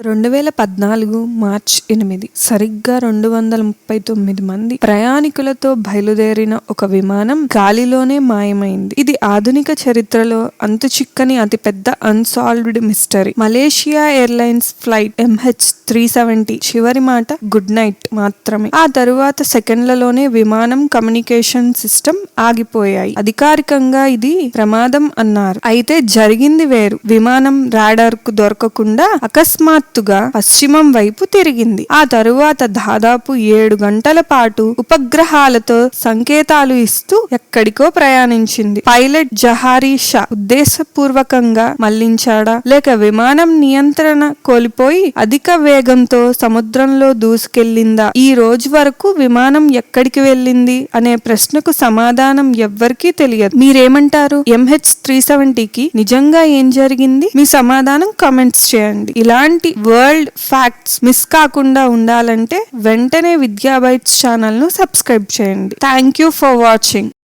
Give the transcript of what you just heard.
రెండు వేల పద్నాలుగు మార్చ్ ఎనిమిది. సరిగ్గా రెండు వందల ముప్పై తొమ్మిది మంది ప్రయాణికులతో బయలుదేరిన ఒక విమానం గాలిలోనే మాయమైంది. ఇది ఆధునిక చరిత్రలో అంతు చిక్కని అతిపెద్ద unsolved mystery. Malaysia airlines flight MH three seventy చివరి మాట గుడ్ నైట్ మాత్రమే. ఆ తరువాత సెకండ్లలోనే విమానం కమ్యూనికేషన్ సిస్టమ్ ఆగిపోయాయి. అధికారికంగా ఇది ప్రమాదం అన్నారు. అయితే జరిగింది వేరు. విమానం రాడార్కు దొరకకుండా అకస్మాత్ అకస్మాత్తుగా పశ్చిమం వైపు తిరిగింది. ఆ తరువాత దాదాపు ఏడు గంటల పాటు ఉపగ్రహాలతో సంకేతాలు ఇస్తూ ఎక్కడికో ప్రయాణించింది. పైలట్ జహారీ షా ఉద్దేశపూర్వకంగా మళ్ళించాడా? లేక విమానం నియంత్రణ కోల్పోయి అధిక వేగంతో సముద్రంలో దూసుకెళ్ళిందా ఈ రోజు వరకు విమానం ఎక్కడికి వెళ్ళింది? అనే ప్రశ్నకు సమాధానం ఎవ్వరికీ తెలియదు. మీరేమంటారు? ఎంహెచ్ త్రీ సెవెంటీకి నిజంగా ఏం జరిగింది? మీ సమాధానం కామెంట్స్ చేయండి. ఇలాంటి వరల్డ్ ఫ్యాక్ట్స్ మిస్ కాకుండా ఉండాలంటే వెంటనే విద్యా బైట్స్ ఛానల్ను సబ్స్క్రైబ్ చేయండి. Thank you for watching